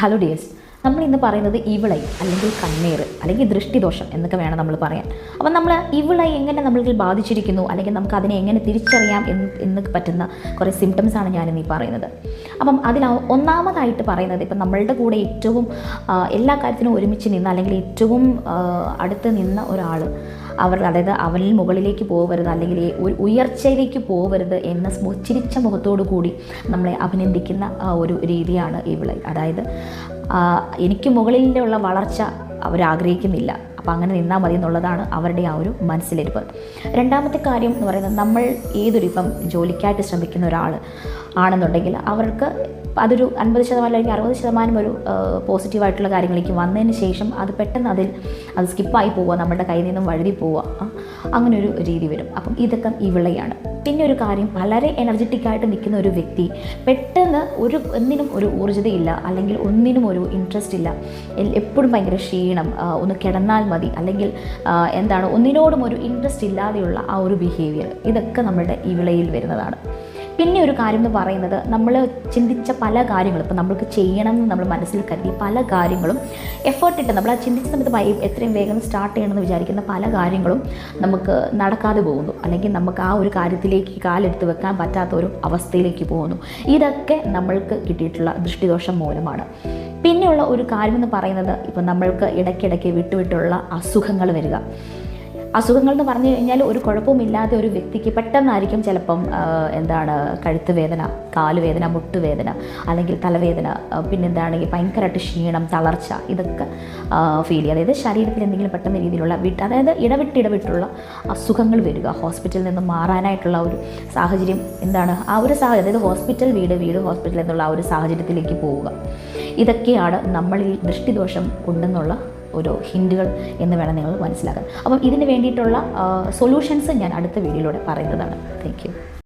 Hello dears, നമ്മൾ ഇന്ന് പറയുന്നത് ഇവിളൈ അല്ലെങ്കിൽ കണ്ണീർ അല്ലെങ്കിൽ ദൃഷ്ടിദോഷം എന്നൊക്കെ വേണം നമ്മൾ പറയാൻ. അപ്പം നമ്മൾ ഇവിളൈ എങ്ങനെ നമ്മളിൽ ബാധിച്ചിരിക്കുന്നു അല്ലെങ്കിൽ നമുക്ക് അതിനെ എങ്ങനെ തിരിച്ചറിയാം എന്ന് എന്ന് പറ്റുന്ന കുറേ സിംറ്റംസ് ആണ് ഞാനിന്ന് ഈ പറയുന്നത്. അപ്പം അതിൽ ഒന്നാമതായിട്ട് പറയുന്നത് ഇപ്പം നമ്മളുടെ കൂടെ ഏറ്റവും എല്ലാ കാര്യത്തിനും ഒരുമിച്ച് നിന്ന് അല്ലെങ്കിൽ ഏറ്റവും അടുത്ത് നിന്ന ഒരാൾ അവർ അതായത് അവനിൽ മുകളിലേക്ക് പോകരുത് അല്ലെങ്കിൽ ഒരു ഉയർച്ചയിലേക്ക് പോകരുത് എന്ന ചിരിച്ച മുഖത്തോടു കൂടി നമ്മളെ അഭിനന്ദിക്കുന്ന ഒരു രീതിയാണ് ഇവിളൈ. അതായത് എനിക്ക് മുകളിലുള്ള വളർച്ച അവരാഗ്രഹിക്കുന്നില്ല അപ്പോൾ അങ്ങനെ നിന്നാൽ മതി എന്നുള്ളതാണ് അവരുടെ ആ ഒരു മനസ്സിലിരിപ്പ്. രണ്ടാമത്തെ കാര്യം എന്ന് പറയുന്നത് നമ്മൾ ഏതൊരു ഇപ്പം ജോലിക്കായിട്ട് ശ്രമിക്കുന്ന ഒരാൾ ആണെന്നുണ്ടെങ്കിൽ അവർക്ക് അതൊരു അൻപത് ശതമാനം അല്ലെങ്കിൽ അറുപത് ശതമാനം ഒരു പോസിറ്റീവായിട്ടുള്ള കാര്യങ്ങളിലേക്ക് വന്നതിന് ശേഷം അത് പെട്ടെന്ന് അതിൽ അത് സ്കിപ്പായി പോവുക നമ്മുടെ കയ്യിൽ നിന്നും വഴുതി പോവുക അങ്ങനെ ഒരു രീതി വരും. അപ്പം ഇതൊക്കെ ഇവിളയാണ് പിന്നെ ഒരു കാര്യം വളരെ എനർജറ്റിക് ആയിട്ട് നിൽക്കുന്ന ഒരു വ്യക്തി പെട്ടെന്ന് ഒരു ഒന്നിനും ഒരു ഊർജതയില്ല അല്ലെങ്കിൽ ഒന്നിനും ഒരു ഇൻട്രസ്റ്റ് ഇല്ല. എപ്പോഴും ഭയങ്കര ക്ഷീണം ഒന്ന് കിടന്നാൽ മതി അല്ലെങ്കിൽ എന്താണ് ഒന്നിനോടും ഒരു ഇൻട്രസ്റ്റ് ഇല്ലാതെയുള്ള ആ ഒരു ബിഹേവിയർ ഇതൊക്കെ നമ്മുടെ ഇവിളയിൽ വരുന്നതാണ്. പിന്നെ ഒരു കാര്യം എന്ന് പറയുന്നത് നമ്മൾ ചിന്തിച്ച പല കാര്യങ്ങളും ഇപ്പോൾ നമ്മൾക്ക് ചെയ്യണം എന്ന് നമ്മൾ മനസ്സിൽ കരുതി പല കാര്യങ്ങളും എഫേർട്ട് ഇട്ട് നമ്മൾ ആ ചിന്തിച്ച സമയത്ത് എത്രയും വേഗം സ്റ്റാർട്ട് ചെയ്യണമെന്ന് വിചാരിക്കുന്ന പല കാര്യങ്ങളും നമുക്ക് നടക്കാതെ പോകുന്നു. അല്ലെങ്കിൽ നമുക്ക് ആ ഒരു കാര്യത്തിലേക്ക് കാലെടുത്ത് വെക്കാൻ പറ്റാത്ത ഒരു അവസ്ഥയിലേക്ക് പോകുന്നു. ഇതൊക്കെ നമ്മൾക്ക് കിട്ടിയിട്ടുള്ള ദൃഷ്ടിദോഷം മൂലമാണ്. പിന്നെയുള്ള ഒരു കാര്യം എന്ന് പറയുന്നത് ഇപ്പം നമ്മൾക്ക് ഇടയ്ക്കിടയ്ക്ക് വിട്ടുവിട്ടുള്ള അസുഖങ്ങൾ വരിക. അസുഖങ്ങൾ എന്ന് പറഞ്ഞു കഴിഞ്ഞാൽ ഒരു കുഴപ്പമില്ലാതെ ഒരു വ്യക്തിക്ക് പെട്ടെന്നായിരിക്കും ചിലപ്പം എന്താണ് കഴുത്ത് വേദന കാലുവേദന മുട്ടുവേദന അല്ലെങ്കിൽ തലവേദന പിന്നെ പിന്നെന്താണെങ്കിൽ ഭയങ്കരമായിട്ട് ക്ഷീണം തളർച്ച ഇതൊക്കെ ഫീൽ ചെയ്യുക. അതായത് ശരീരത്തിൽ എന്തെങ്കിലും പെട്ടെന്ന രീതിയിലുള്ള വിട്ട് അതായത് ഇടവിട്ട് ഇടവിട്ടുള്ള അസുഖങ്ങൾ വരിക. ഹോസ്പിറ്റലിൽ നിന്ന് മാറാനായിട്ടുള്ള ഒരു സാഹചര്യം എന്താണ് ആ ഒരു സാഹചര്യം അതായത് ഹോസ്പിറ്റൽ വീട് വീട് ഹോസ്പിറ്റൽ എന്നുള്ള ആ ഒരു സാഹചര്യത്തിലേക്ക് പോവുക. ഇതൊക്കെയാണ് നമ്മളിൽ ദൃഷ്ടിദോഷം ഉണ്ടെന്നുള്ള ഒരു ഹിൻഡുകൾ എന്ന് വേണം നിങ്ങൾ മനസ്സിലാക്കാൻ. അപ്പം ഇതിന് വേണ്ടിയിട്ടുള്ള സൊല്യൂഷൻസ് ഞാൻ അടുത്ത വീഡിയോയിലൂടെ പറയുന്നതാണ്. താങ്ക്